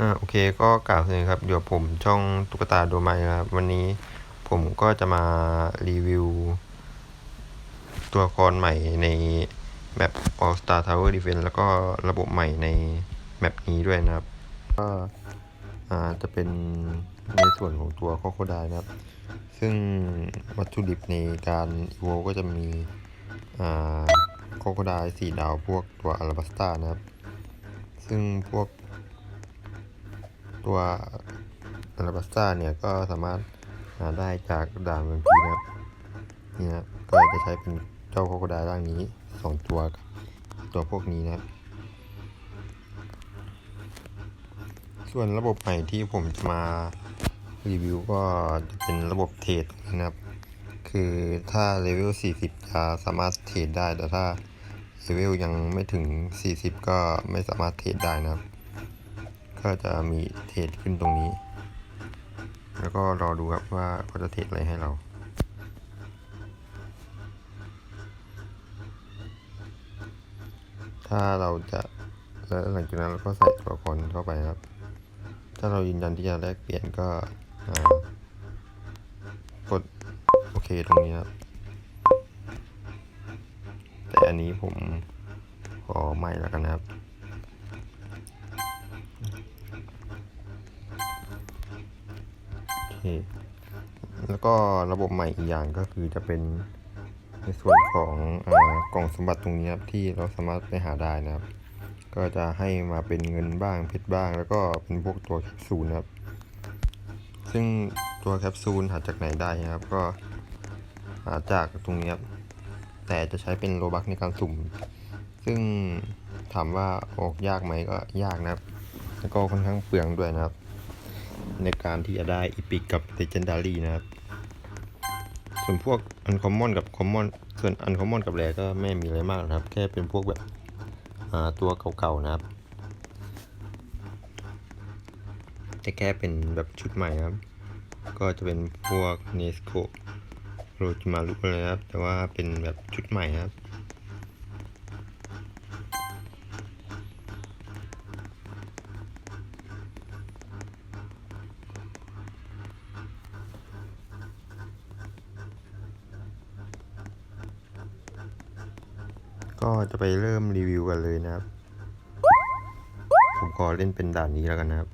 อ่าโอเคก็กล่าวเลยครับ เดี๋ยวผมช่องตุ๊กตาโดไมนะครับ วันนี้ผมก็จะมารีวิว ตัวละครใหม่ในแมป All Star Tower Defense แล้วก็ระบบใหม่ในแมปนี้ด้วยนะครับ ก็อ่าจะเป็นในส่วนของตัว c o โคไดนะครับ ซึ่งวัตถุดิบในการอีโวก็จะมีอ่า c o โคไดสีดาวพวกตัวอาราบัสตานะครับ ซึ่งพวก ตัวอาราบัสตาเนี่ยก็สามารถหาได้จากด่านเมืองพีนะครับนี่นะครับก็จะใช้เป็นเจ้าโคโคไดร่างนี้สองตัวตัวพวกนี้นะครับส่วนระบบใหม่ที่ผมจะมารีวิวก็จะเป็นระบบเทรดนะครับ คือถ้าเลเวล 40 จะสามารถเทรดได้ แต่ถ้าเลเวลยังไม่ถึง 40 ก็ไม่สามารถเทรดได้นะครับ ก็จะมีเทรดขึ้นตรงนี้ แล้วก็รอดูครับว่าเขาจะเทรดอะไรให้เราถ้าเราจะแล้วหลังจากนั้นเราก็ใส่ตัวครเข้าไปครับ ถ้าเรายืนยันที่จะแลกเปลี่ยนก็กดโอเคตรงนี้ครับ แต่อันนี้ผมขอไม่แล้วกันนะครับ แล้วก็ระบบใหม่อีกอย่างก็คือจะเป็นในส่วนของอกล่องสมบัติตรงนี้ครับที่เราสามารถไปหาได้นะครับ ก็จะให้มาเป็นเงินบ้างเพชรบ้าง แล้วก็เป็นพวกตัวแคปซูลนะครับ ซึ่งตัวแคปซูลหาจากไหนได้นะครับ ก็หาจากตรงนี้ครับแต่จะใช้เป็นโลบักในการสุ่ม ซึ่งถามว่าออกยากไหมก็ยากนะครับ แล้วก็ค่อนข้างเปลืองด้วยนะครับ ในการที่จะได้อีพิกกับ Legendary นะครับ ส่วนพวก Uncommon กับ Common ส่วน Uncommon กับแรก็ไม่มีอะไรมากนะครับ แค่เป็นพวกแบบตัวเก่าๆนะครับแต่แค่เป็นแบบชุดใหม่นะครับ ก็จะเป็นพวก n e s c o โรจิมารุเลยนะครับ แต่ว่าเป็นแบบชุดใหม่นะครับ จะไปเริ่มรีวิวกันเลยนะครับ ผมขอเล่นเป็นด่านนี้แล้วกันนะครับ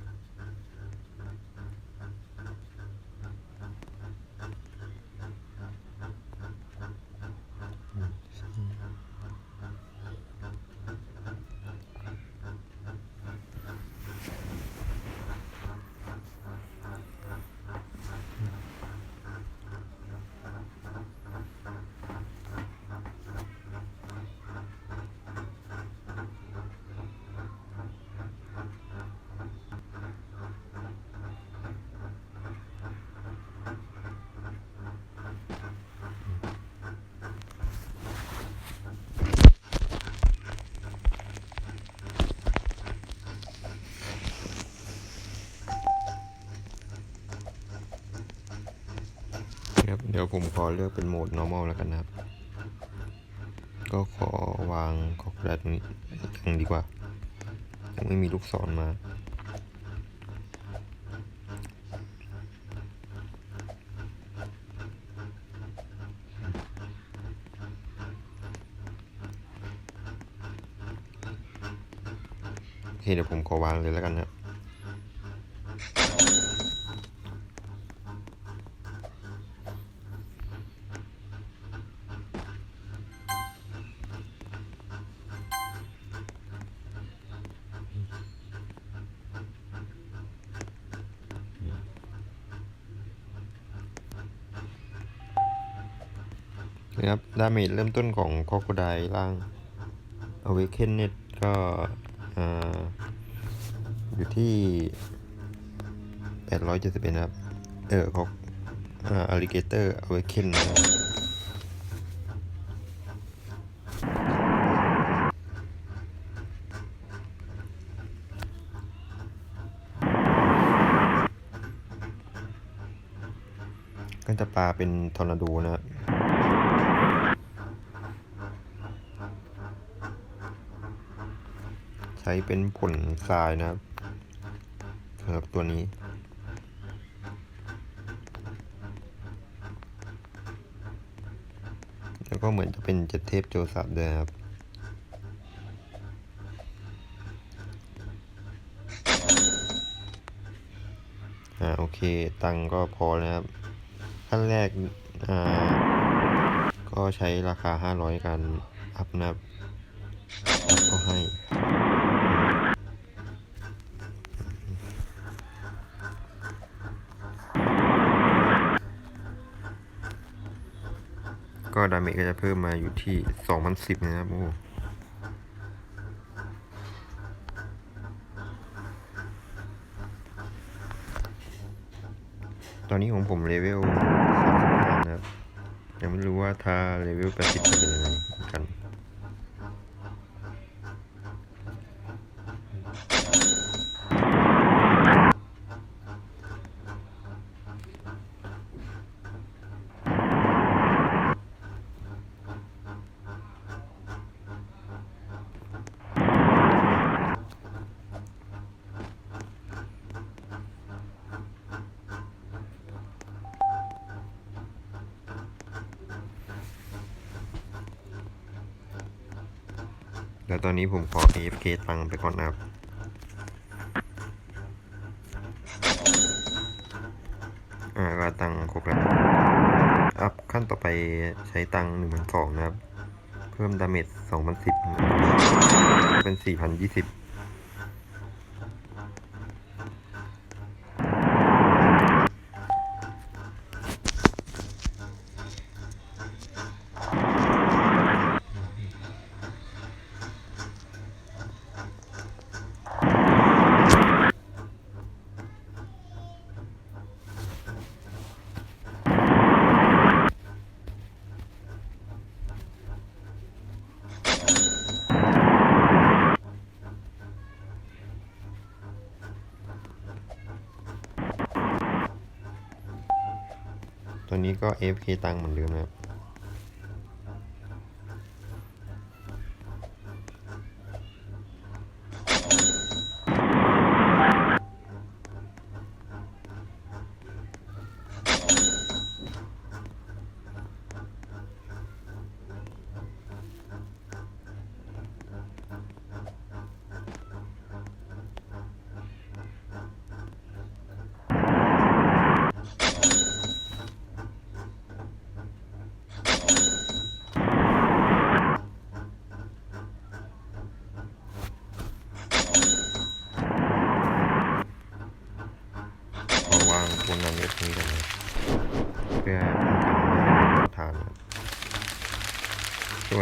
ผมขอเลือกเป็นโหมด normal แล้วกันนะครับ ก็ขอวางคอกแรดนี้ยังดีกว่า ยังไม่มีลูกศรมา โอเคเดี๋ยวผมขอวางเลยแล้วกันนะ เมจเริ่มต้นของคโคไดล่าง Awaken เนี่ยก็อ่าอยู่ที่ 871นะครับ เออของอ่า Alligator Awaken นก็จะปลาเป็นทอร์นาโดนะครับ ใช้เป็นผลทรายนะครับนะครับตัวนี้ แล้วก็เหมือนจะเป็นเจ็ดเทพโจซับด้วยครับอ่าโอเค ตังก็พอแล้วครับ ขั้นแรกอ่าก็ใช้ราคา 500 กันอัพนะครับก็ให้ ก็ดาเมจก็จะเพิ่มมาอยู่ที่2010นะครับโอ้ตอนนี้ของผมเลเวล35นะครับ ยังไม่รู้ว่าถ้าเลเวล80จะเป็นยังไงกัน ตอนนี้ผมขอ AFK ตังไปก่อนนะครับ อ่าก็ตังครบแล้วอัพขั้นต่อไปใช้ตังหนึ่งพันสองนะครับ เพิ่มดาเมจสองพันสิบเป็นสี่พันยี่สิบ ตอนนี้ก็ AFK ตังค์เหมือนเดิมนะครับ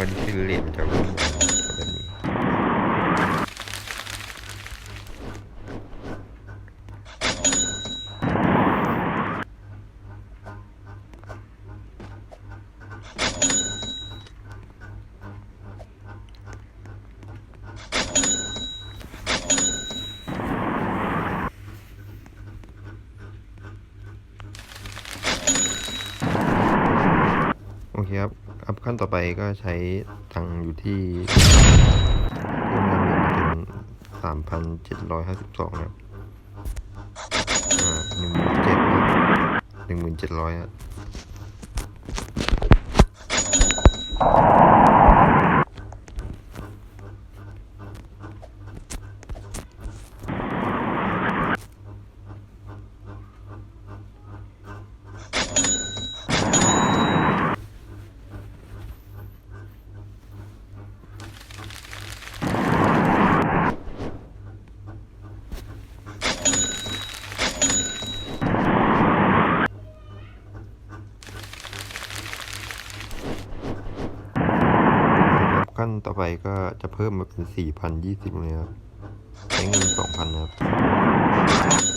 ตัวที่คื ขั้นต่อไปก็ใช้ตังอยู่ที่เพิ่มดาเมจเป็นสามพันเจ็ดร้อยห้าสิบสองครับหนึ่งหมื่นเจ็ดหนึ่งหมื่นเจ็ดร้อย จะเพิ่มมาเป็นสี่พันยี่สิบเลยครับ ใช้เงินสองพันนะครับ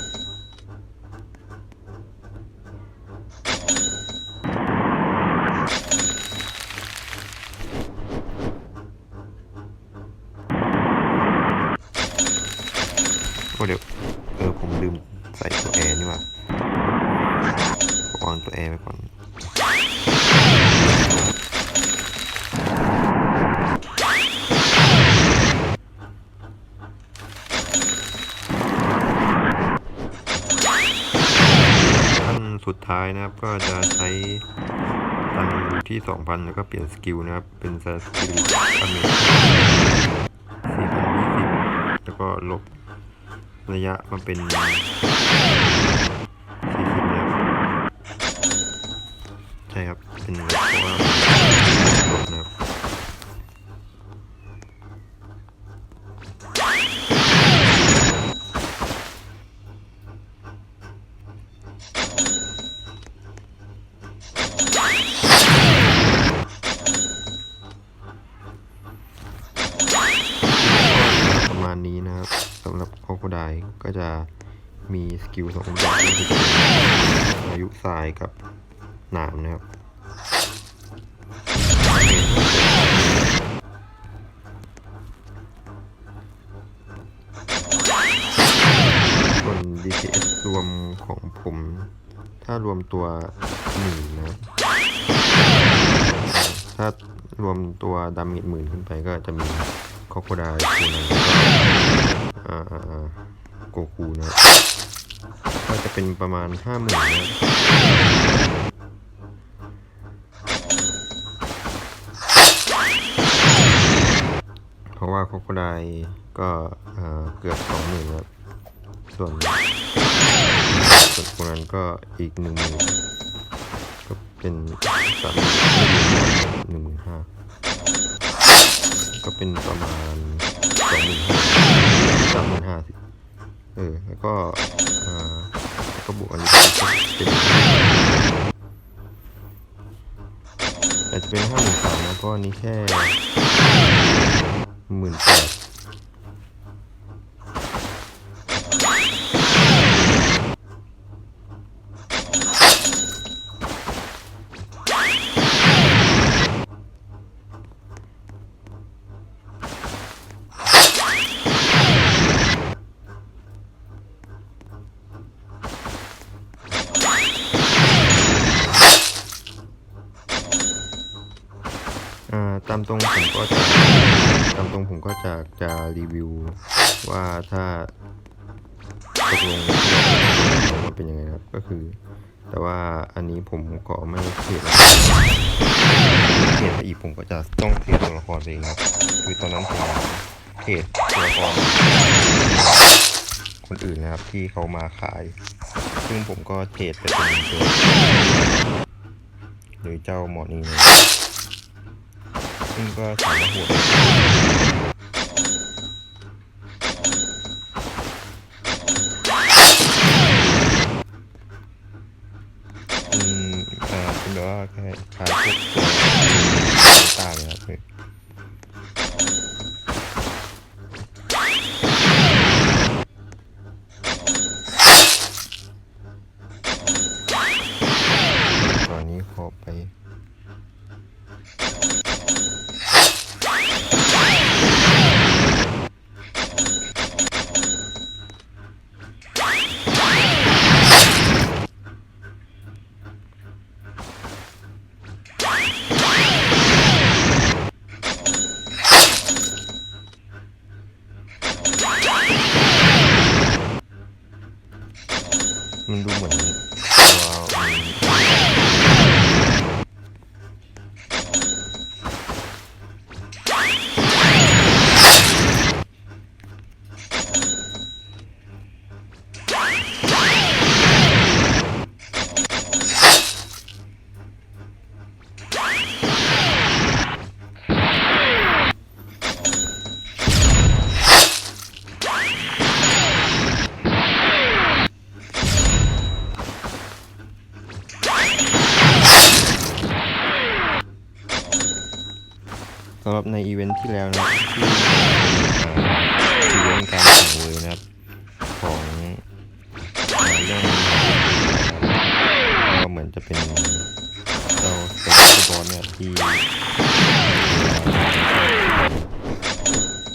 ท้ายนะครับ ก็จะใช้ตังค์อยู่ที่ 2,000 แล้วก็เปลี่ยนสกิลนะครับ เป็นสกิลอเมริก4,020 แล้วก็ลบระยะมาเป็น40นะครับใช่ครับ เป็นเพราะว่าาณนี้นะครับสำหรับคอโคไดก็จะมีสกิลสองอย่างคืออายุทรายกับหนามนะครับส่วน DPS รวมของผม ถ้ารวมตัวหมื่นนะ ถ้ารวมตัวดาเมจหมื่นขึ้นไปก็จะมี คอโคไดคูนันแล้วก็อ่าอ่าอ่าโกคูนะ ก็จะเป็นประมาณห้าหมื่นนะเพราะว่าคอโคไดก็อ่าเกือบสองหมื่นครับส่วนส่วนคนนั้นก็อีกหนึ่งหมื่นก็เป็นสามหนึ่งหมื่นห้า ก็เป็นประมาณสองหมื่นห้าสามหมื่นห้าสิเออ แล้วก็อ่าแล้วก็บวกอันนี้ก็เป็นอาจจะเป็นห้าหมื่นสามนะเพราะอันนี้แค่หมื่นแปด อ่าตามตรงผมก็จะตามตรงผมก็จะจะรีวิวว่าถ้าตกลงว่าเป็นยังไงนะครับก็คือ แต่ว่าอันนี้ผมขอไม่เทรดแล้วเทรดไปอีกผมก็จะต้องเทรดตัวละครเองครับคือตอนนั้นผมเทรดตัวละครคนอื่นนะครับที่เขามาขาย ซึ่งผมก็เทรดไปเป็นตัวโดยเจ้าหมอนี่เล ยซึ่งก็ถ สำหรับในอีเวนท์ที่แล้วนะที่อีเวนต์การแข่งเวยนะครับของอ่าเรื่องก็เหมือนจะเป็นเจ้าสเปซบอลเนี่ยที่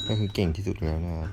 ก็คือเก่งที่สุดแล้วนะครับ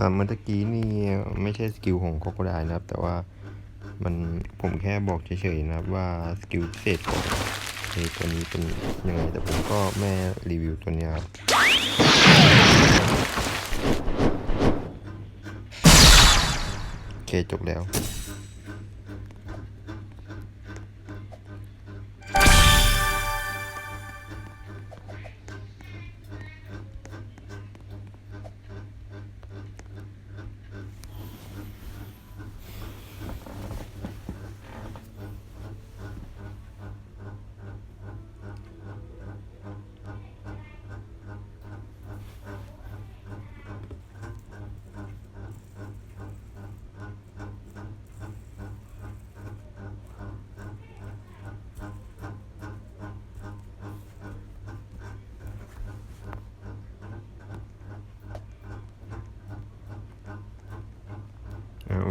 สามเมื่อตะกี้นี่ไม่ใช่สกิลของโคโคไดนะครับ แต่ว่ามันผมแค่บอกเฉยๆนะครับว่าสกิลพิเศษของตัวนี้เป็นยังไงแต่ผมก็ไม่รีวิวตัวนี้ครับโอเคจบแล้ว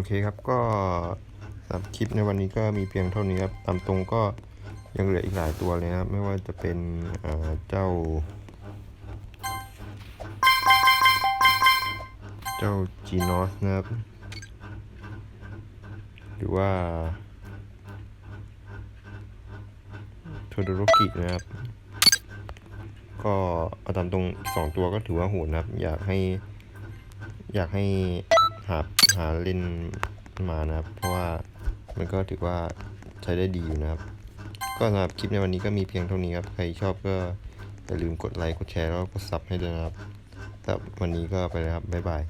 เคครับก็สำหรับคลิปในวันนี้ก็มีเพียงเท่านี้ครับตามตรงก็ยังเหลืออีกหลายตัวเลยครับไม่ว่าจะเป็นเจ้า เจ้าจีนอสนะครับ หรือว่าโทโดโรกินะครับ ก็เอาตามตรงสองตัวก็ถือว่าโหดนะครับ อยากให้อยากให้ หาหาเล่นมานะครับ เพราะว่ามันก็ถือว่าใช้ได้ดีอยู่นะครับ ก็สำหรับคลิปในวันนี้ก็มีเพียงเท่านี้ครับ ใครชอบก็อย่าลืมกดไลค์กดแชร์แล้วก็กดซับให้ด้วยนะครับสำหรับวันนี้ก็ไปแล้วครับบ๊ายบาย